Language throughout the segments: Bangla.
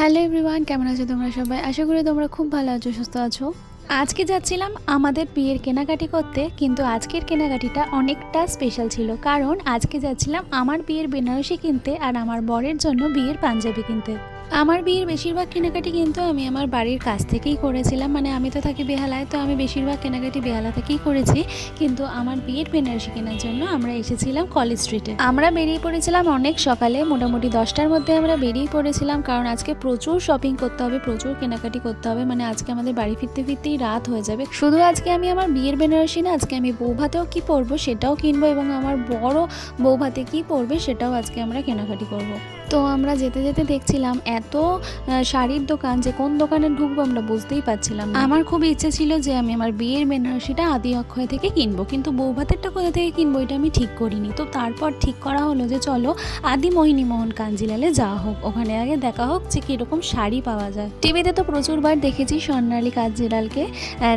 হ্যালো এভরিওয়ান, কেমন আছো তোমরা সবাই? আশা করি তোমরা খুব ভালো আছো, সুস্থ আছো। আজকে যাচ্ছিলাম আমাদের বিয়ের কেনাকাটি করতে, কিন্তু আজকের কেনাকাটিটা অনেকটা স্পেশাল ছিল। কারণ আজকে যাচ্ছিলাম আমার বিয়ের বেনারসি কিনতে আর আমার বরের জন্য বিয়ের পাঞ্জাবি কিনতে। আমার বিয়ের বেশিরভাগ কেনাকাটি কিন্তু আমি আমার বাড়ির কাছ থেকেই করেছিলাম। মানে আমি তো থাকি বেহালায়, তো আমি বেশিরভাগ কেনাকাটি বেহালা থেকেই করেছি। কিন্তু আমার বিয়ের বেনারসি কেনার জন্য আমরা এসেছিলাম কলেজ স্ট্রিটে। আমরা বেরিয়ে পড়েছিলাম অনেক সকালে, মোটামুটি দশটার মধ্যে আমরা বেরিয়ে পড়েছিলাম। কারণ আজকে প্রচুর শপিং করতে হবে, প্রচুর কেনাকাটি করতে হবে। মানে আজকে আমাদের বাড়ি ফিরতে ফিরতেই রাত হয়ে যাবে। শুধু আজকে আমি আমার বিয়ের বেনারসি না, আজকে আমি বউ ভাতেও কী পরবো সেটাও কিনবো এবং আমার বড় বউ ভাতে কী পরবে সেটাও আজকে আমরা কেনাকাটি করব। তো আমরা যেতে যেতে দেখছিলাম এত শাড়ির দোকান যে কোন দোকানে ঢুকবো আমরা বুঝতেই পারছিলাম আমার খুব ইচ্ছে ছিল যে আমি আমার বিয়ের বেনারসিটা আদি অক্ষয় থেকে কিনবো, কিন্তু বউ ভাতেরটা কোথা থেকে কিনবো এটা আমি ঠিক করিনি। তো তারপর ঠিক করা হলো যে চলো আদি মোহিনী মোহন কাঞ্জিলালে যাওয়া হোক, ওখানে আগে দেখা হোক যে কীরকম শাড়ি পাওয়া যায়। টিভিতে তো প্রচুরবার দেখেছি স্বর্ণালী কাঞ্জিলালকে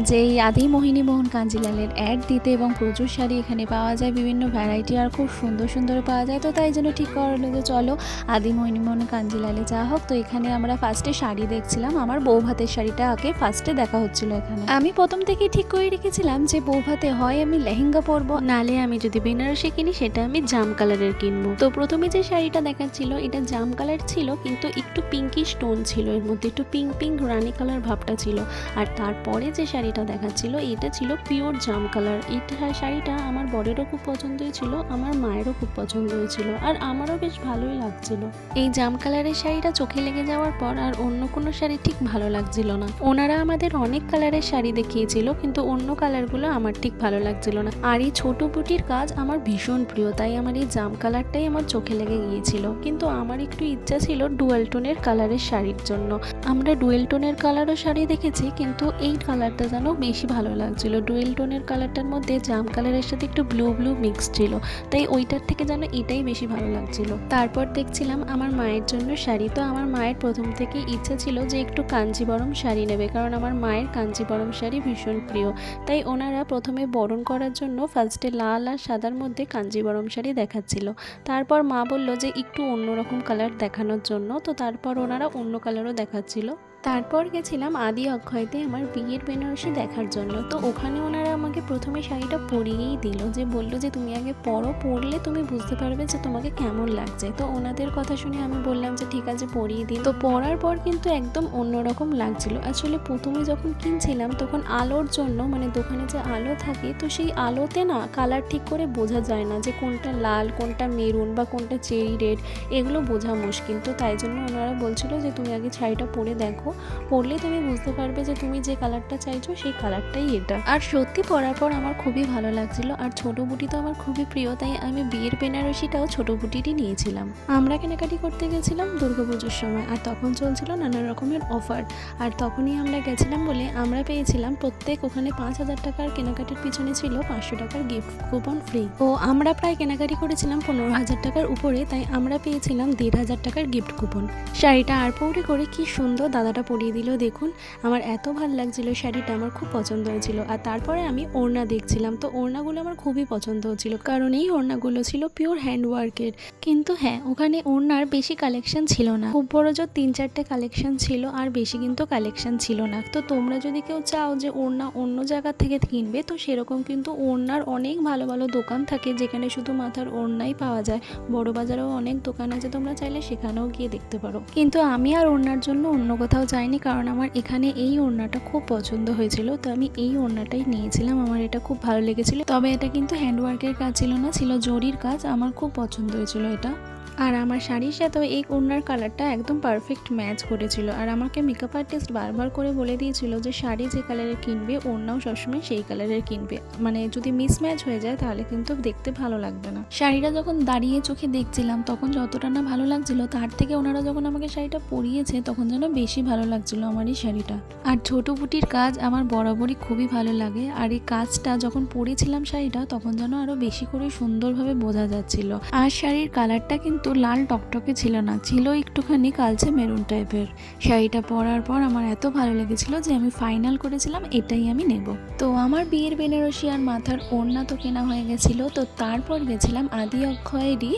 যে এই আদি মোহিনী মোহন কাঞ্জিলালের অ্যাড দিতে এবং প্রচুর শাড়ি এখানে পাওয়া যায়, বিভিন্ন ভ্যারাইটি আর খুব সুন্দর সুন্দর পাওয়া যায়। তো তাই জন্য ঠিক করা হলো যে চলো আদি মোহিনী মোহন কাঞ্জিলালে যা হোক, তো এখানে আমরা ফার্স্টে শাড়ি দেখছিলাম। আমার বউ ভাতের শাড়িটা আগে ফার্স্টে দেখা হচ্ছিল এখানে। আমি প্রথম থেকেই ঠিক করে রেখেছিলাম যে বউ ভাতে হয় আমি লেহেঙ্গা পরবো। নালে আমি যদি বেনারসি কিনি, সেটা আমি জাম কালারের কিনবো। তো প্রথমে যে শাড়িটা দেখাচ্ছিল, এটা জাম কালার ছিল, কিন্তু একটু পিঙ্কি স্টোন ছিল। এর মধ্যে একটু পিঙ্ক পিঙ্ক রানি কালার ভাবটা ছিল। আর তারপরে যে শাড়িটা দেখাচ্ছিল, এটা ছিল পিওর জাম কালার। এটা শাড়িটা আমার বরেরও খুব পছন্দ হয়েছিল আমার মায়েরও খুব পছন্দ হয়েছিল আর আমারও বেশ ভালোই লাগছিল। এই জাম কালারের শাড়িটা চোখে লেগে যাওয়ার পর আর অন্য কোনো শাড়ি ঠিক ভালো লাগছিল না। ওনারা আমাদের অনেক কালারের শাড়ি দেখিয়েছিল, কিন্তু অন্য কালারগুলো আমার ঠিক ভালো লাগছিল না। আর এই ছোট বুটির কাজ আমার ভীষণ প্রিয়, তাই আমার এই জাম কালারটাই আমার চোখে লেগে গিয়েছিল। কিন্তু আমার একটু ইচ্ছা ছিল ডুয়েল টোনের কালারের শাড়ির জন্য। আমরা ডুয়েল টোনের কালারও শাড়ি দেখেছি, কিন্তু এই কালারটা যেন বেশি ভালো লাগছিল। ডুয়েল টোনের কালারটার মধ্যে জাম কালারের সাথে একটু ব্লু ব্লু মিক্স ছিল, তাই ওইটার থেকে যেন এটাই বেশি ভালো লাগছিল। তারপর দেখছিলাম আমার মায়ের জন্য শাড়ি। তো আমার মায়ের প্রথম থেকে ইচ্ছা ছিল যে একটু কাঞ্জিবরম শাড়ি নেবে, কারণ আমার মায়ের কাঞ্জিবরম শাড়ি ভীষণ প্রিয়। তাই ওনারা প্রথমে বরণ করার জন্য ফার্স্টে লাল আর সাদার মধ্যে কাঞ্জিবরম শাড়ি দেখাচ্ছিল। তারপর মা বলল যে একটু অন্যরকম কালার দেখানোর জন্য। তো তারপর ওনারা অন্য কালারও দেখাচ্ছিল। তারপর গেছিলাম আদি অক্ষয়তে আমার বিয়ের বেনারসি দেখার জন্য। তো ওখানে ওনারা আমাকে প্রথমে শাড়িটা পরিয়েই দিল যে, বলল যে, তুমি আগে পরো, পরলে তুমি বুঝতে পারবে যে তোমাকে কেমন লাগছে। তো ওনাদের কথা শুনে আমি বললাম যে, ঠিক আছে, পরিয়ে দিই তো পরার পর কিন্তু একদম অন্যরকম লাগছিল। আসলে প্রথমে যখন কিনছিলাম, তখন আলোর জন্য মানে দোকানে যে আলো থাকে, তো সেই আলোতে না কালার ঠিক করে বোঝা যায় না যে, কোনটা লাল, কোনটা মেরুন বা কোনটা চেরি রেড, এগুলো বোঝা মুশকিল। তো তাই জন্য ওনারা বলছিল যে, তুমি আগে শাড়িটা পরে দেখো। পরলে তুমি বুঝতে পারবে যে তুমি যে কালারটা চাইছো সেই কালারটাই এটা। আর সত্যি পরার পর আমার খুবই ভালো লাগছিল, আর ছোট বুটি তো আমার খুবই প্রিয়, তাই আমি বিয়ের বেনারসিটাও ছোট বুটিরই নিয়েছিলাম। আমরা কেনাকাটি করতে গেছিলাম দুর্গাপুজোর সময়, আর তখন চলছিল নানা রকমের অফার। আর তখনই আমরা গেছিলাম বলে আমরা পেয়েছিলাম প্রত্যেক ওখানে পাঁচ হাজার টাকার কেনাকাটির পিছনে ছিল পাঁচশো টাকার গিফট কুপন ফ্রি ও আমরা প্রায় কেনাকাটি করেছিলাম পনেরো হাজার টাকার উপরে, তাই আমরা পেয়েছিলাম দেড় হাজার টাকার গিফট কুপন শাড়িটা আর পৌরে করে কি সুন্দর দাদাটা পরিয়ে দিল, দেখুন, আমার এত ভালো লাগছিল, শাড়িটা আমার খুব পছন্দ হয়েছিল। আর তারপরে আমি ওড়না দেখছিলাম, তো ওড়নাগুলো আমার খুবই পছন্দ হচ্ছিল কারণ এই ওড়নাগুলো ছিল পিওর হ্যান্ডওয়ার্কের কিন্তু হ্যাঁ ওখানে ওড়নার বেশি কালেকশন ছিল না। খুব বড় জোর তিন চারটে কালেকশন ছিল, আর বেশি কিন্তু কালেকশন ছিল না। তো তোমরা যদি কেউ চাও যে ওড়না অন্য জায়গা থেকে কিনবে, তো সেরকম কিন্তু ওড়নার অনেক ভালো ভালো দোকান থাকে, যেখানে শুধু মাথার ওড়নাই পাওয়া যায়। বড় বাজারেও অনেক দোকান আছে, তোমরা চাইলে সেখানেও গিয়ে দেখতে পারো। কিন্তু আমি আর ওড়নার জন্য অন্য কোথাও যাইনি কারণ আমার এখানে এই ওড়নাটা খুব পছন্দ হয়েছিল। তো আমি এই ওড়নাটাই নিয়েছিলাম। আমার এটা খুব ভালো লেগেছিল। তবে এটা কিন্তু হ্যান্ডওয়ার্কের কাজ ছিল না, ছিল জরির কাজ। আমার খুব পছন্দ হয়েছিল এটা। আর আমার শাড়ির সাথে এই ওড়নার কালারটা একদম পারফেক্ট ম্যাচ করেছিল। আর আমাকে মেকআপ আর্টিস্ট বারবার করে বলে দিয়েছিল যে শাড়ি যে কালারের কিনবে, ওড়নাও সবসময় সেই কালারের কিনবে। মানে যদি মিসম্যাচ হয়ে যায় তাহলে কিন্তু দেখতে ভালো লাগবে না। শাড়িটা যখন দাঁড়িয়ে চোখে দেখছিলাম, তখন যতটা না ভালো লাগছিল, তার থেকে ওনারা যখন আমাকে শাড়িটা পরিয়েছে, তখন যেন বেশি ভালো লাগছিল আমার এই শাড়িটা। আর ছোট বুটির কাজ আমার বরাবরই খুবই ভালো লাগে। আর এই কাজটা যখন পরেছিলাম শাড়িটা, তখন যেন আরও বেশি করে সুন্দরভাবে বোঝা যাচ্ছিল। আর শাড়ির কালারটা কিন্তু কিন্তু লাল টকটকে ছিল না, ছিল একটুখানি কালচে মেরুন টাইপের। শাড়িটা পরার পর আমার এত ভালো লেগেছিল যে আমি ফাইনাল করেছিলাম, এটাই আমি নেব। তো আমার বিয়ের বেনারসি আর মাথার ওড়না তো কেনা হয়ে গেছিল, তো তারপর গেছিলাম আদি অক্ষয়েরই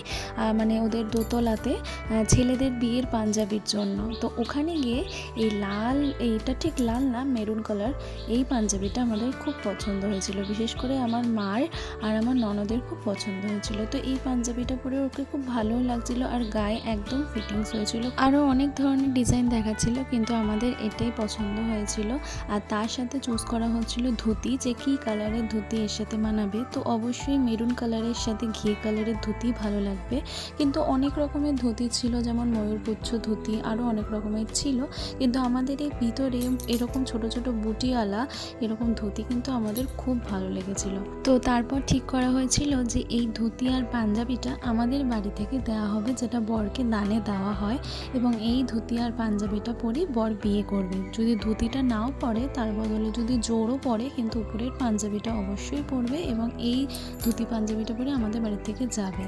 মানে ওদের দোতলাতে ছেলেদের বিয়ের পাঞ্জাবির জন্য। তো ওখানে গিয়ে এই লাল, এইটা ঠিক লাল না, মেরুন কালার, এই পাঞ্জাবিটা আমাদের খুব পছন্দ হয়েছিল। বিশেষ করে আমার মার আর আমার ননদের খুব পছন্দ হয়েছিল। তো এই পাঞ্জাবিটা পরে ওকে খুব ভালো লাগছিল আর গায়ে একদম ফিটিংস হয়েছিল। আরও অনেক ধরনের ডিজাইন দেখাচ্ছিল, কিন্তু আমাদের এটাই পছন্দ হয়েছিল। আর তার সাথে চুজ করা হচ্ছিল ধুতি, যে কী কালারের ধুতি এর সাথে মানাবে। তো অবশ্যই মেরুন কালারের সাথে ঘিয়ে কালারের ধুতি ভালো লাগবে। কিন্তু অনেক রকমের ধুতি ছিল, যেমন ময়ূরপুচ্ছ ধুতি আরও অনেক রকমের ছিল। কিন্তু আমাদের এই ভিতরে এরকম ছোট ছোট বুটিওয়ালা এরকম ধুতি কিন্তু আমাদের খুব ভালো লেগেছিল। তো তারপর ঠিক করা হয়েছিল যে এই ধুতি আর পাঞ্জাবিটা আমাদের বাড়ি থেকে দেওয়া হবে, যেটা বরকে দানে দেওয়া হয় এবং এই ধুতি আর পাঞ্জাবিটা পরে বর বিয়ে করবে। যদি ধুতিটা নাও পরে, তার বদলে যদি জোরও পরে, কিন্তু উপরের পাঞ্জাবিটা অবশ্যই পরবে এবং এই ধুতি পাঞ্জাবিটা পরে আমাদের বাড়ি থেকে যাবে।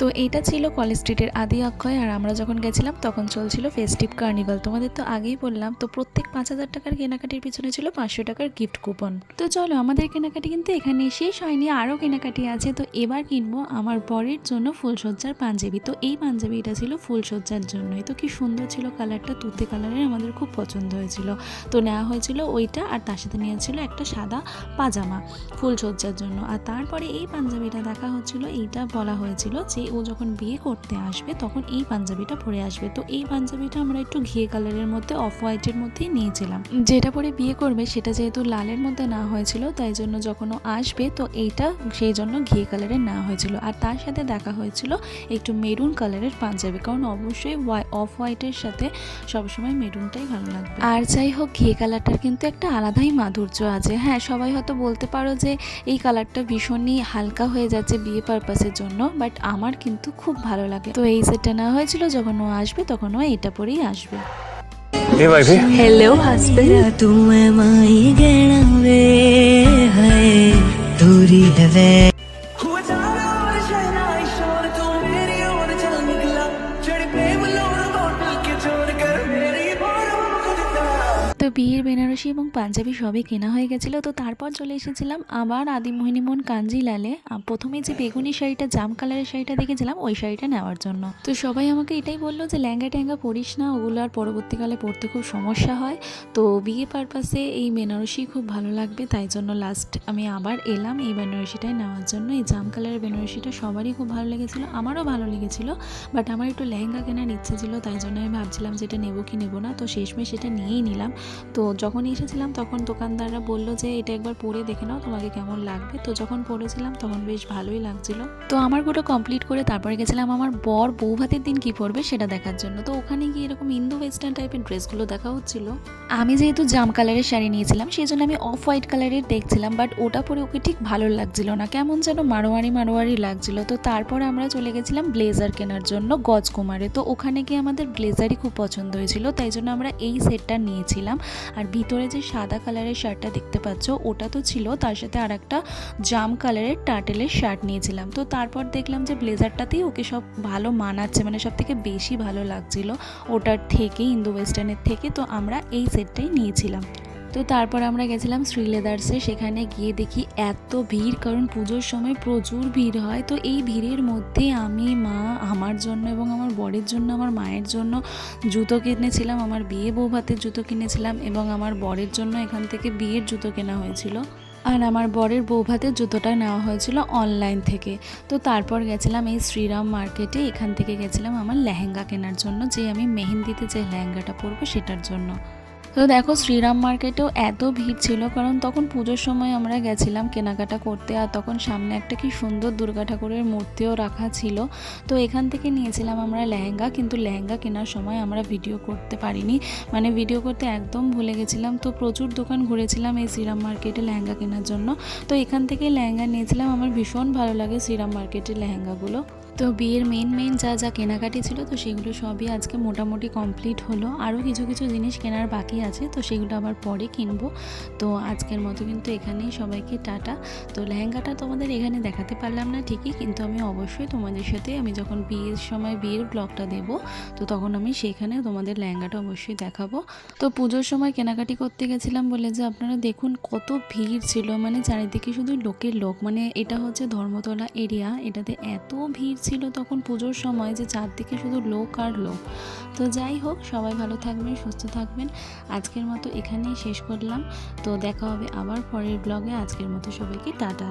তো এটা ছিল কলেজ স্ট্রিটের আদি অক্ষয়, আর আমরা যখন গেছিলাম তখন চলছিল ফেস্টিভ কার্নিভাল তোমাদের তো আগেই বললাম, তো প্রত্যেক পাঁচ হাজার টাকার কেনাকাটির পিছনে ছিল পাঁচশো টাকার গিফট কুপন তো চলো, আমাদের কেনাকাটি কিন্তু এখানে শেষ হয়নি, আরও কেনাকাটি আছে। তো এবার কিনবো আমার বরের জন্য ফুলসজ্জার পাঞ্জাবি। তো এই পাঞ্জাবিটা ছিল ফুলসজ্জার জন্যই। তো কি সুন্দর ছিল কালারটা, তুতে কালারের আমাদের খুব পছন্দ হয়েছিল। তো নেওয়া হয়েছিল ওইটা আর তার সাথে নিয়েছিল একটা সাদা পাজামা ফুলসজ্জার জন্য। আর তারপরে এই পাঞ্জাবিটা দেখা হচ্ছিল, এইটা বলা হয়েছিল যে ও যখন বিয়ে করতে আসবে তখন এই পাঞ্জাবিটা পরে আসবে। তো এই পাঞ্জাবিটা আমরা একটু ঘিয়ে কালারের মধ্যে, অফ হোয়াইটের মধ্যেই নিয়েছিলাম। যেটা পরে বিয়ে করবে সেটা যেহেতু লালের মধ্যে না হয়েছিল, তাই জন্য যখন ও আসবে তো এইটা সেই জন্য ঘিয়ে কালারের নেওয়া হয়েছিল। আর তার সাথে দেখা হয়েছিল একটু মেরুন মেরুন কালারের পাঞ্জাবি কারণ অবশ্যই অফ হোয়াইটের সাথে সবসময় মেরুনটাই ভালো লাগবে। আর যাই হোক ঘে কালারটার কিন্তু একটা আলাদাই মাধুর্য আছে। হ্যাঁ সবাই হয়তো বলতে পারো যে এই কালারটা ভীষণই হালকা হয়ে যাচ্ছে বিয়ে পারপাসের জন্য বাট আমার কিন্তু খুব ভালো লাগে। তো এই সেটটা নেওয়া হয়েছিল যখন ও আসবে তখন ও এটা পরেই আসবে। হ্যালো তুমি মাই গেড়াবে হে তো বিয়ের বেনারসি এবং পাঞ্জাবি সবই কেনা হয়ে গেছিল, তো তারপর চলে এসেছিলাম আবার আদিমোহিনী মোহন কাঞ্জিলালে প্রথমে যে বেগুনি শাড়িটা, জাম কালারের শাড়িটা দেখেছিলাম, ওই শাড়িটা নেওয়ার জন্য। তো সবাই আমাকে এটাই বলল যে, ল্যাঙ্গা ট্যাঙ্গা পরিস না, ওগুলো আর পরবর্তীকালে পরতে খুব সমস্যা হয়। তো বিয়ে পারপাসে এই বেনারসি খুব ভালো লাগবে, তাই জন্য লাস্ট আমি আবার এলাম এই বেনারসিটাই নেওয়ার জন্য। এই জাম কালারের বেনারসিটা সবারই খুব ভালো লেগেছিলো, আমারও ভালো লেগেছিলো বাট আমার একটু লেহেঙ্গা কেনার ইচ্ছে ছিল, তাই জন্য আমি ভাবছিলাম যে এটা নেব কি নেব না, তো শেষমেশ সেটা নিয়েই নিলাম। তো যখন এসেছিলাম তখন দোকানদাররা বলল যে, এটা একবার পরে দেখে নাও তোমাকে কেমন লাগবে। তো যখন পরেছিলাম তখন বেশ ভালোই লাগছিল। তো আমার গোটা কমপ্লিট করে তারপরে গেছিলাম আমার বর বউ ভাতের দিন কি পরবে সেটা দেখার জন্য। তো ওখানে গিয়ে এরকম ইন্দো ওয়েস্টার্ন টাইপের ড্রেসগুলো দেখা হচ্ছিল। আমি যেহেতু জাম কালারের শাড়ি নিয়েছিলাম সেই জন্য আমি অফ হোয়াইট কালারের দেখছিলাম বাট ওটা পরে ওকে ঠিক ভালো লাগছিল না। কেমন যেন মারোয়ারি মারোয়ারি লাগছিল। তো তারপরে আমরা চলে গেছিলাম ব্লেজার কেনার জন্য গজকুমারে। তো ওখানে গিয়ে আমাদের ব্লেজারই খুব পছন্দ হয়েছিল। তাই জন্য আমরা এই সেটটা নিয়েছিলাম। আর ভিতরে যে সাদা কালারের শার্টটা দেখতে পাচ্ছ, ওটা তো ছিল, তার সাথে আর একটা জাম কালারের টাটেলের শার্ট নিয়েছিলাম। তো তারপর দেখলাম যে ব্লেজারটাতেই ওকে সব ভালো মানাচ্ছে মানে সব থেকে বেশি ভালো লাগছিল, ওটার থেকে ইন্দো ওয়েস্টার্নের থেকে, তো আমরা এই সেটটাই নিয়েছিলাম। তো তারপর আমরা গেছিলাম শ্রীলেদার্সে সেখানে গিয়ে দেখি এত ভিড়, কারণ পুজোর সময় প্রচুর ভিড় হয়। তো এই ভিড়ের মধ্যে আমি, মা আমার জন্য এবং আমার বরের জন্য, আমার মায়ের জন্য জুতো কিনেছিলাম, আমার বিয়ে বউ ভাতের জুতো কিনেছিলাম এবং আমার বরের জন্য এখান থেকে বিয়ের জুতো কেনা হয়েছিল। আর আমার বরের বউ ভাতের জুতোটা নেওয়া হয়েছিল অনলাইন থেকে। তো তারপর গেছিলাম এই শ্রীরাম মার্কেটে, এখান থেকে গেছিলাম আমার লেহেঙ্গা কেনার জন্য, যে আমি মেহেন্দিতে যে লেহেঙ্গাটা পরবো সেটার জন্য। তো দেখো শ্রীরাম মার্কেটেও এত ভিড় ছিল, কারণ তখন পুজোর সময় আমরা গেছিলাম কেনাকাটা করতে, আর তখন সামনে একটা কি সুন্দর দুর্গা ঠাকুরের মূর্তিও রাখা ছিল। তো এখান থেকে নিয়েছিলাম আমরা লেহেঙ্গা, কিন্তু লেহেঙ্গা কেনার সময় আমরা ভিডিও করতে পারিনি। মানে ভিডিও করতে একদম ভুলে গেছিলাম। তো প্রচুর দোকান ঘুরেছিলাম এই শ্রীরাম মার্কেটে লেহেঙ্গা কেনার জন্য। তো এখান থেকে লেহেঙ্গা নিয়েছিলাম। আমার ভীষণ ভালো লাগে শ্রীরাম মার্কেটের লেহেঙ্গাগুলো। তো বিয়ের মেন মেন যা যা কেনাকাটি ছিল, তো সেগুলো সবই আজকে মোটামুটি কমপ্লিট হলো। আরও কিছু কিছু জিনিস কেনার বাকি আছে, তো সেগুলো আবার পরে কিনবো। তো আজকের মতো কিন্তু এখানেই সবাইকে টাটা। তো লেহেঙ্গাটা তোমাদের এখানে দেখাতে পারলাম না ঠিকই, কিন্তু আমি অবশ্যই তোমাদের সাথে আমি যখন বিয়ের সময় বিয়ের ব্লগটা দেব, তো তখন আমি সেখানে তোমাদের লেহেঙ্গাটা অবশ্যই দেখাবো। তো পুজোর সময় কেনাকাটি করতে গেছিলাম বলে যে আপনারা দেখুন কত ভিড় ছিল মানে চারিদিকে শুধু লোকের লোক মানে এটা হচ্ছে ধর্মতলা এরিয়া এটাতে এত ভিড় ছিল তখন পুজোর সময় যে চারদিকে শুধু লোক আর লোক। তো যাই হোক, সবাই ভালো থাকবেন, সুস্থ থাকবেন। আজকের মতো এখানেই শেষ করলাম। তো দেখা হবে আবার পরের ব্লগে আজকের মতো সবাইকে টাটা।